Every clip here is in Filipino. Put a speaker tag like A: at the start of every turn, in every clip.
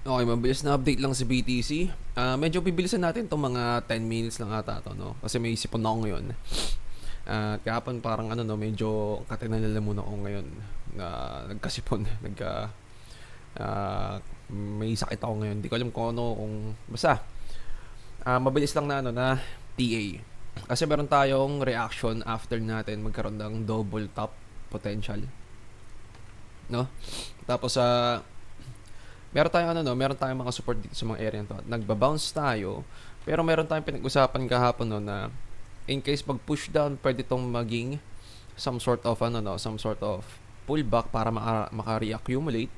A: Okay, mabilis na update lang sa BTC. Ah, medyo bibilisan natin itong mga 10 minutes lang ata to, no? Kasi may isipon na ako ngayon. At kahapon parang ano, no, medyo katinalala muna ako ngayon na nagkasipon, nagka ah, may sakit ako ngayon. Hindi ko alam kung ano, kung basta. Ah, mabilis lang na ano na TA. Kasi meron tayong reaction after natin magkaroon ng double top potential. No? Tapos sa meron tayong ano no, meron tayong mga support dito sa mga area to. Nagba-bounce tayo, pero meron tayong pinag-usapan kahapon no na in case pag push down, pwede tong maging some sort of ano no, some sort of pullback para maka- maka-reaccumulate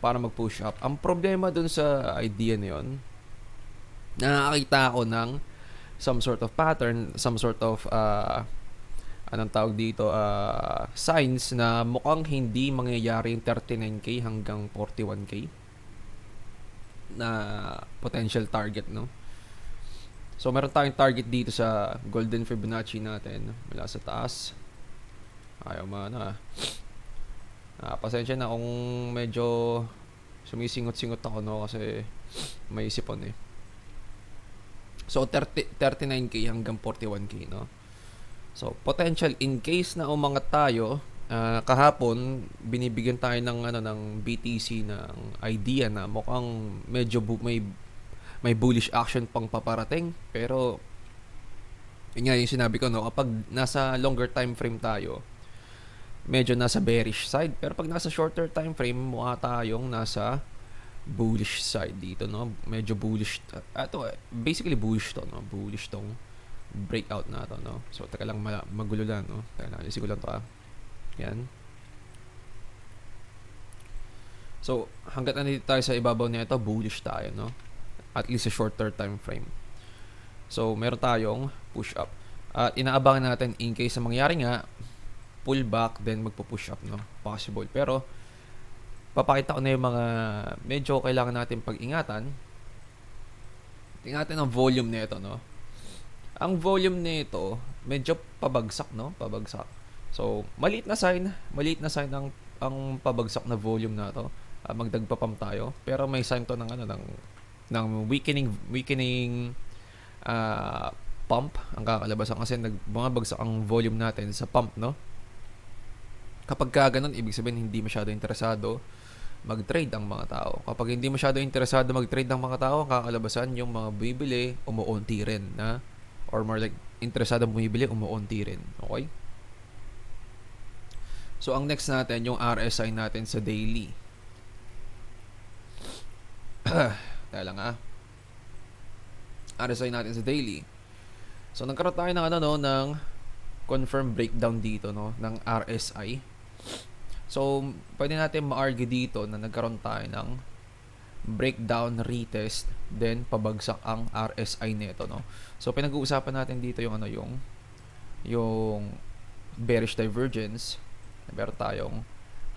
A: para mag-push up. Ang problema dun sa idea na yun, nakakita ako ng some sort of pattern, some sort of uh, anong tawag dito, uh, signs na mukhang hindi mangyayari yung 39k hanggang 41k na potential target, no? So, meron tayong target dito sa Golden Fibonacci natin mula sa taas. Ayaw mana. Ah, pasensya na kung medyo sumisingot-singot ako, no? Kasi may isipon eh. So, 30, 39k hanggang 41k, no? So, potential in case na umangat tayo, ah, kahapon binibigyan tayo ng ano ng BTC ng idea na mukhang medyo bu- may may bullish action pang paparating, pero yun nga yung sinabi ko no, kapag nasa longer time frame tayo, medyo nasa bearish side, pero pag nasa shorter time frame, mukha tayong nasa bullish side dito, no? Medyo bullish. Ato, basically bullish to, no? Bullish tong breakout na to, no? So, taka lang ma- magulo lang, no? Taka lang, lang to, ah. Yan. So, hanggat nandito tayo sa ibabaw nito, bullish tayo, no? At least sa shorter time frame. So, meron tayong push up. At inaabangan natin in case na mangyari nga, pull back, then magpo-push up, no? Possible. Pero, papakita ko na yung mga medyo kailangan natin pag-ingatan. Tingnan natin ang volume nito, no? Ang volume nito, medyo pabagsak, no? Pabagsak. So, maliit na sign, maliit na sign ang ang pabagsak na volume na to. Uh, magdagpapam tayo, pero may sign to ng ano ng ng weakening weakening uh, pump ang kakalabasan kasi nag bumabagsak ang volume natin sa pump, no? Kapag ka ganun, ibig sabihin hindi masyado interesado mag-trade ang mga tao. Kapag hindi masyado interesado mag-trade ang mga tao, ang kakalabasan yung mga bibili, umuunti rin na or more like interesado bumibili, umuunti rin. Okay? So, ang next natin, yung RSI natin sa daily. Kaya lang ah. RSI natin sa daily. So, nagkaroon tayo ng ano no, ng confirm breakdown dito no, ng RSI. So, pwede natin ma-argue dito na nagkaroon tayo ng breakdown retest then pabagsak ang RSI nito no. So pinag-uusapan natin dito yung ano yung yung bearish divergence. Meron tayong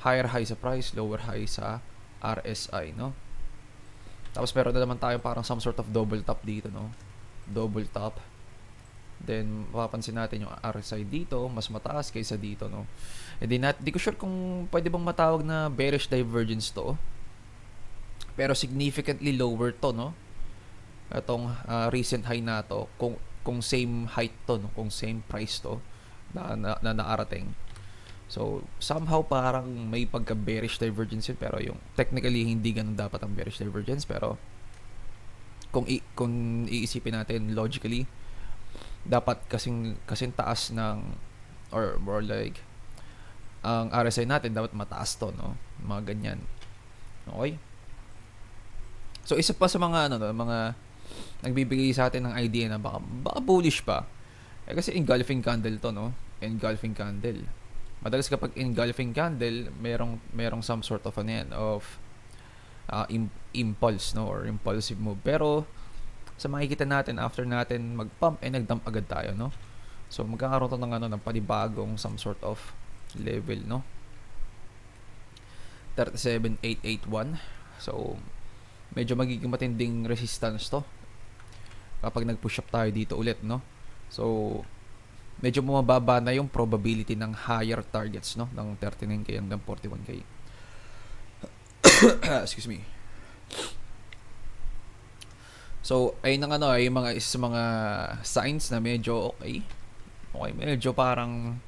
A: higher high sa price, lower high sa RSI no. Tapos meron na naman tayo parang some sort of double top dito no. Double top. Then mapapansin natin yung RSI dito mas mataas kaysa dito no. Hindi nat di ko sure kung pwede bang matawag na bearish divergence to. Pero significantly lower to, no? Itong uh, recent high na to, kung kung same height to, no? kung same price to na, na, na naarating. So, somehow parang may pagka bearish divergence yun, pero yung technically hindi ganun dapat ang bearish divergence, pero kung i, kung iisipin natin logically, dapat kasing kasing taas ng or more like ang RSI natin dapat mataas to, no? Mga ganyan. Okay? So isa pa sa mga ano, no, mga nagbibigay sa atin ng idea na baka, baka bullish pa. Eh kasi engulfing candle to, no? Engulfing candle. Madalas kapag engulfing candle, merong merong some sort of ano of uh, im- impulse, no? Or impulsive move. Pero sa makikita natin after natin mag-pump, eh nag-dump agad tayo, no? So magkakaroon to ng ano ng panibagong some sort of level, no? 37881. So medyo magiging matinding resistance to kapag nag-push up tayo dito ulit, no? So, medyo bumababa na yung probability ng higher targets, no? Ng 39k hanggang 41k. Excuse me.
B: So, ayun ang ano, ay mga sa mga signs na medyo okay. Okay, medyo parang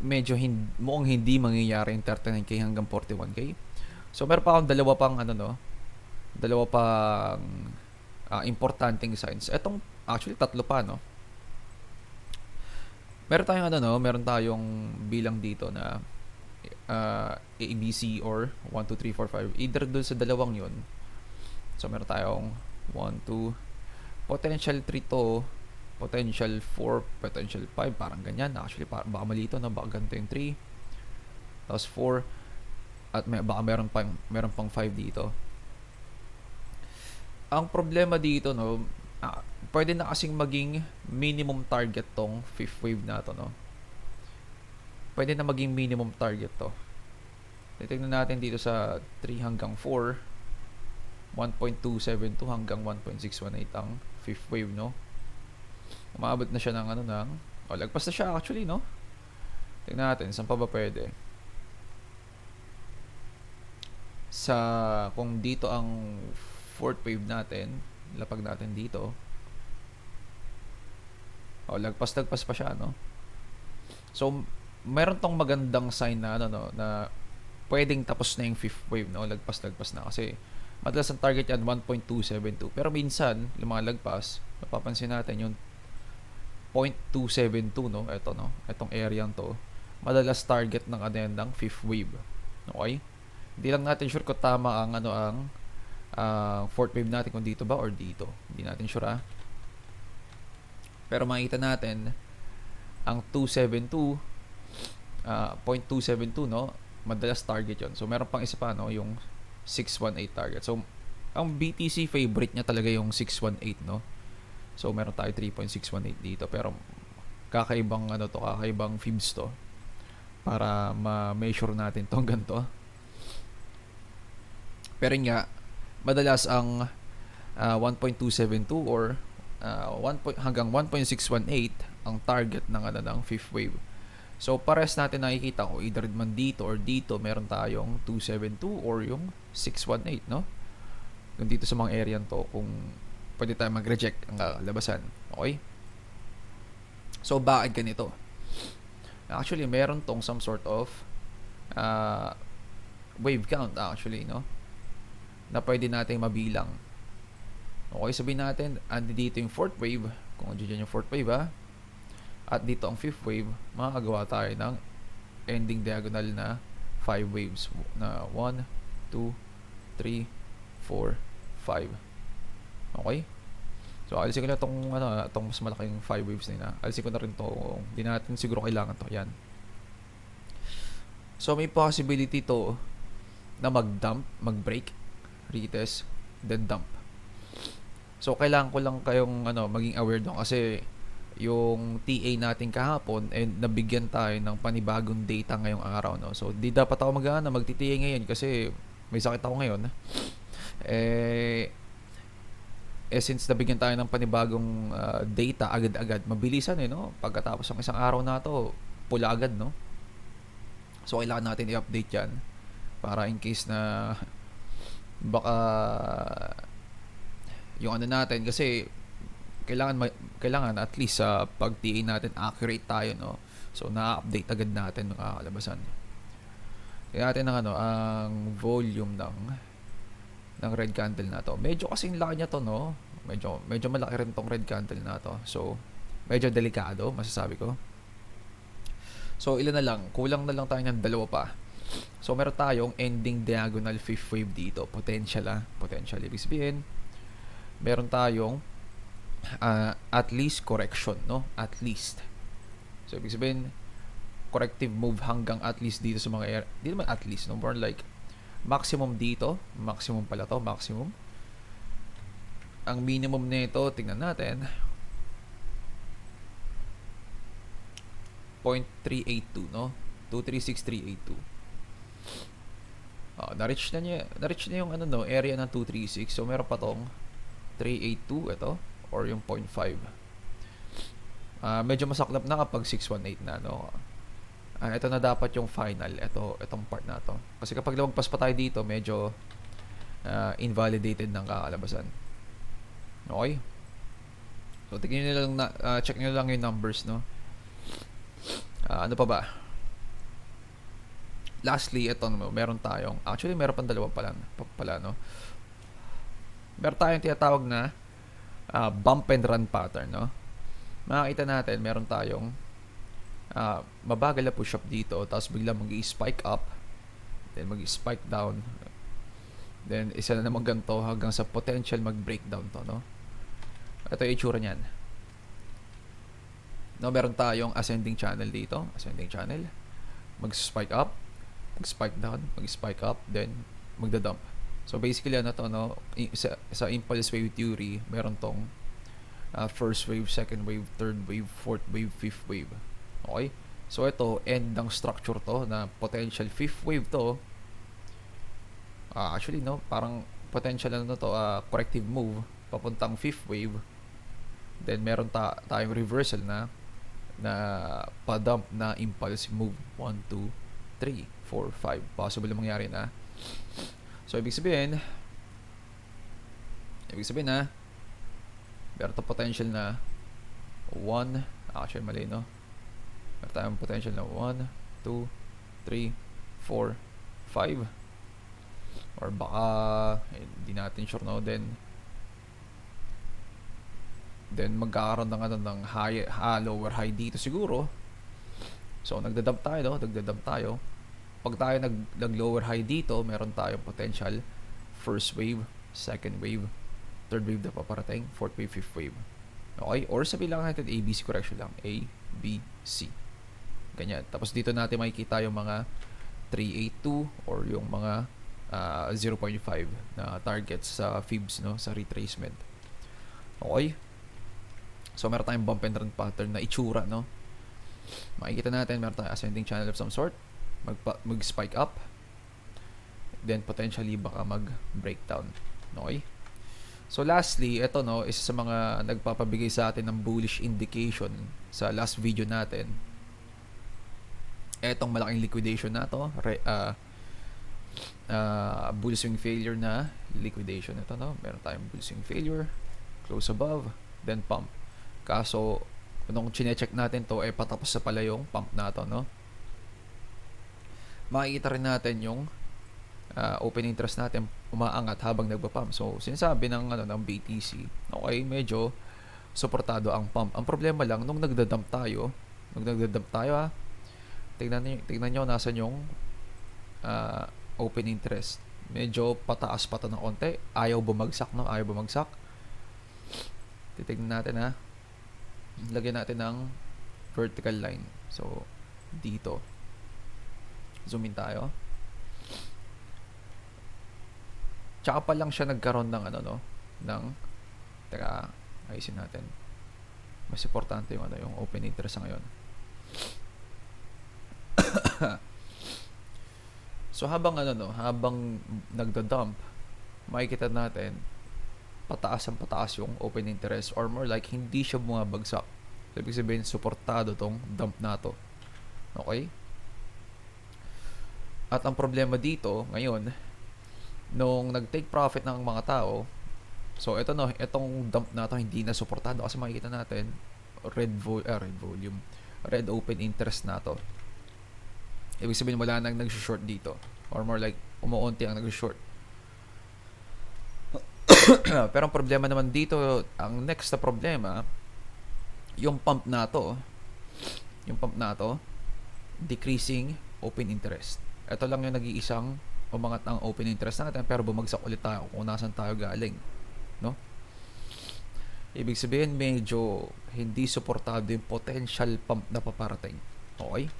B: medyo hindi, mukhang hindi mangyayari yung 39k hanggang 41k. So, meron pa akong dalawa pang ano no, dalawa pang ah, importanteng signs. Etong actually tatlo pa no. Meron tayong ano no, meron tayong bilang dito na uh, ABC or 1, 2, 3, 4, 5. Either dun sa dalawang yun. So, meron tayong 1, 2, potential 3 to, potential 4, potential 5, parang ganyan. Actually, par baka malito na, baka ganito yung 3. Tapos 4, at may, baka meron pang, meron pang 5 dito. Ang problema dito, no, ah, pwede na kasing maging minimum target tong fifth wave na to, no. Pwede na maging minimum target to. Titignan natin dito sa 3 hanggang 4. 1.272 hanggang 1.618 ang fifth wave, no? Umabot na siya ng ano ng... O, lagpas na siya actually, no? Tingnan natin, saan pa ba pwede? Sa... Kung dito ang fourth wave natin, lapag natin dito. O, lagpas-lagpas pa siya, no? So, meron tong magandang sign na, ano, no, na pwedeng tapos na yung fifth wave, no? Lagpas-lagpas na. Kasi madalas ang target yan 1.272 pero minsan lumalagpas napapansin natin yung 0.272 no? Ito no? Itong area to. Madalas target ng addendang fifth wave. Okay? Hindi lang natin sure kung tama ang ano ang uh, fourth wave natin kung dito ba or dito hindi natin sure ah pero makita natin ang 272 uh, 0.272 no madalas target yon so meron pang isa pa no yung 618 target. So, ang BTC favorite niya talaga yung 618, no? So, meron tayo 3.618 dito. Pero, kakaibang ano to, kakaibang fibs to. Para ma-measure natin tong ganito. Pero nga, madalas ang uh, 1.272 or uh, 1 point, hanggang 1.618 ang target ng ano ng fifth wave. So, pares natin nakikita ko, either man dito or dito, meron tayong 272 or yung 618, no? Kung dito sa mga area to, kung pwede tayo mag-reject ang labasan. Okay? So, bakit ganito? Actually, meron tong some sort of uh, wave count actually, no? Na pwede natin mabilang. Okay, sabihin natin, andi dito yung fourth wave. Kung andyan yung fourth wave, ha? At dito ang fifth wave, makakagawa tayo ng ending diagonal na 5 waves na 1, 2, 3, 4, 5. Okay? So, alisin ko na itong, ano, itong mas malaking 5 waves na yun. Alisin ko na rin ito. Hindi natin siguro kailangan to Yan. So, may possibility to na mag-dump, mag-break, retest, then dump. So, kailangan ko lang kayong ano, maging aware doon kasi yung TA natin kahapon and nabigyan tayo ng panibagong data ngayong araw no. So di dapat ako mag-ana magti-TA ngayon kasi may sakit ako ngayon. Eh eh since nabigyan tayo ng panibagong uh, data agad-agad, mabilisan eh no. Pagkatapos ng isang araw na to, pula agad no. So kailangan natin i-update 'yan para in case na baka yung ano natin kasi kailangan ma- kailangan at least sa uh, pag TA natin accurate tayo no? So na-update agad natin ng kakalabasan kaya natin ng ano ang volume ng ng red candle na to. Medyo kasing laki niya to no? Medyo medyo malaki rin tong red candle na to. So medyo delikado masasabi ko. So ilan na lang? Kulang na lang tayo ng dalawa pa so meron tayong ending diagonal fifth wave dito potential ah potential ibig sabihin meron tayong uh, at least correction, no? At least. So, ibig sabihin, corrective move hanggang at least dito sa mga area. Hindi naman at least, no? More like, maximum dito. Maximum pala to, maximum. Ang minimum nito, tingnan natin. 0.382, no? 236382. Oh, na-reach na niya, na-reach na yung ano no, area ng 236. So meron pa tong 382 ito or yung 0.5. Uh, medyo masaklap na kapag 618 na, no? Uh, ito na dapat yung final, ito, itong part na to. Kasi kapag lumagpas pa tayo dito, medyo uh, invalidated ng kakalabasan. Okay? So, tingnan nyo lang, na, ah, check nyo lang yung numbers, no? Ah, ano pa ba? Lastly, ito, meron tayong, actually, meron pang dalawa pala, pa, pala no? Meron tayong tinatawag na ah, bump and run pattern, no? Makikita natin, meron tayong ah, mabagal na push up dito, tapos bigla mag-spike up, then mag-spike down, then isa na naman ganito hanggang sa potential mag-breakdown to, no? Ito yung itsura niyan. No, meron tayong ascending channel dito, ascending channel. Mag-spike up, mag-spike down, mag-spike up, then magda-dump. So basically ano to no, sa, sa impulse wave theory, meron tong uh, first wave, second wave, third wave, fourth wave, fifth wave. Okay? So ito end ng structure to na potential fifth wave to. Ah, actually no, parang potential ano to, ah, corrective move papuntang fifth wave. Then meron ta tayong reversal na na pa-dump na impulse move 1 2 3 4 5 possible na mangyari na. So ibig sabihin ibig sabihin na meron tayong potential na 1 actually mali no? Meron tayong potential na 1 2 3 4 5 or baka eh, hindi natin sure no? Then then magkakaroon ng ano ng high, ha, lower high dito siguro. So nagdadump tayo no? Nagdadump tayo pag tayo nag, nag lower high dito meron tayong potential first wave second wave third wave na paparating fourth wave fifth wave. Okay? Or sabi lang natin ABC correction lang. A B C. Ganyan. Tapos dito natin makikita yung mga 382 or yung mga ah, 0.5 na targets sa fibs no? Sa retracement. Okay? So, meron tayong bump and run pattern na itsura, no? Makikita natin, meron tayong ascending channel of some sort. Magpa- mag-spike up. Then, potentially, baka mag-breakdown. Okay? So, lastly, ito, no, isa sa mga nagpapabigay sa atin ng bullish indication sa last video natin. Etong malaking liquidation na to. Re- ah, ah, bull swing failure na liquidation. Ito, no? Meron tayong bull swing failure. Close above. Then, pump. Kaso, nung chine-check natin to, eh patapos sa pala yung pump na to, no? Makikita rin natin yung ah, open interest natin umaangat habang nagpa-pump. So, sinasabi ng, ano, ng BTC, okay, medyo suportado ang pump. Ang problema lang, nung nagdadump tayo, nung nagdadump tayo, ha, tignan nyo, tignan nyo, nasan yung ah, open interest. Medyo pataas pa to ng konti. Ayaw bumagsak, no? Ayaw bumagsak. Titignan natin, ha lagyan natin ng vertical line. So, dito. Zoom in tayo. Tsaka pa lang siya nagkaroon ng ano no, ng teka, ayusin natin. Mas importante yung ano, yung open interest ngayon. so habang ano no, habang nagda-dump, makikita natin pataas ang pataas yung open interest or more like hindi siya bumabagsak. So, ibig sabihin, suportado tong dump na to. Okay? At ang problema dito, ngayon, nung nag-take profit ng mga tao, so ito no, itong dump na to hindi na suportado kasi makikita natin red, vo- ah, red volume, red open interest na to. Ibig sabihin, wala nang nag-short dito. Or more like, umuunti ang nag-short. Pero ang problema naman dito, ang next na problema, yung pump na to, yung pump na to, decreasing open interest. Ito lang yung nag-iisang umangat ang open interest natin pero bumagsak ulit tayo kung nasan tayo galing. No? Ibig sabihin, medyo hindi suportado yung potential pump na paparating. Okay?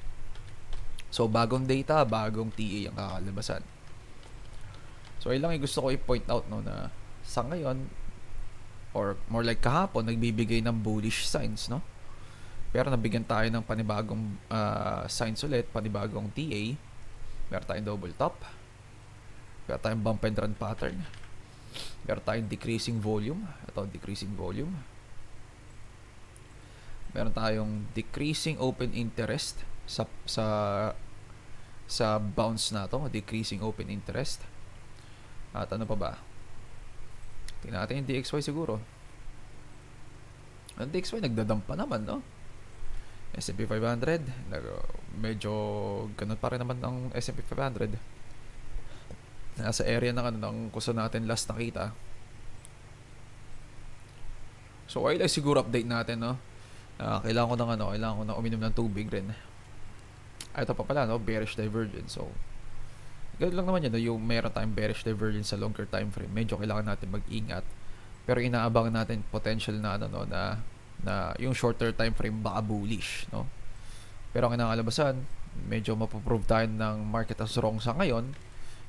B: So, bagong data, bagong TA ang kakalabasan. So, ayun lang yung gusto ko i-point out no, na sa ngayon or more like kahapon nagbibigay ng bullish signs no pero nabigyan tayo ng panibagong ah, signs ulit panibagong TA meron tayong double top. Meron tayong bump and run pattern. Meron tayong decreasing volume. Ito decreasing volume. Meron tayong decreasing open interest sa sa sa bounce na to. Decreasing open interest. At ano pa ba? Tingnan natin yung DXY siguro. Ang DXY nagdadump pa naman, no? S&P 500, nag- medyo ganun pa rin naman ang S&P 500. Nasa area ng ano ng kung natin last nakita. So, ay lang siguro update natin, no? Ah, kailangan ko ng ano, kailangan ko ng uminom ng tubig rin. Ah, ito pa pala, no? Bearish divergence. So, ganun lang naman yun, no? yung meron tayong bearish divergence sa longer time frame. Medyo kailangan natin mag-ingat. Pero inaabangan natin potential na ano, no, na na yung shorter time frame baka bullish, no? Pero ang inakalabasan, medyo mapoprove tayo ng market as wrong sa ngayon.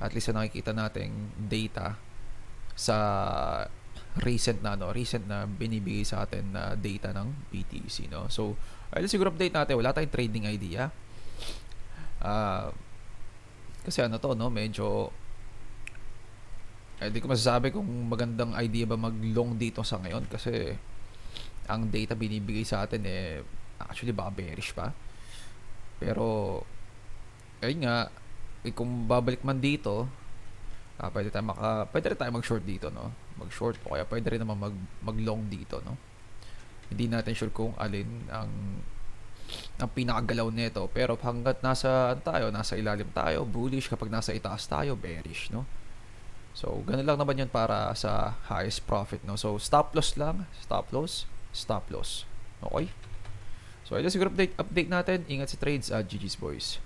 B: At least na nakikita nating data sa recent na ano, recent na binibigay sa atin na data ng BTC, no? So, ayun siguro update natin, wala tayong trading idea. Ah, kasi ano to, no, medyo eh, di ko masasabi kung magandang idea ba mag-long dito sa ngayon kasi ang data binibigay sa atin eh actually baka bearish pa. Pero ayun nga, eh, kung babalik man dito, ah, pwede tayo maka pwede rin tayo mag-short dito, no? Mag-short o kaya pwede rin naman mag mag-long dito, no? Hindi natin sure kung alin ang ang pinakagalaw nito pero hanggat nasa ano tayo, nasa ilalim tayo, bullish kapag nasa itaas tayo, bearish, no? So, ganun lang naman yun para sa highest profit, no? So, stop loss lang, stop loss, stop loss. Okay? So, ito siguro update, update natin. Ingat sa trades at GG's boys.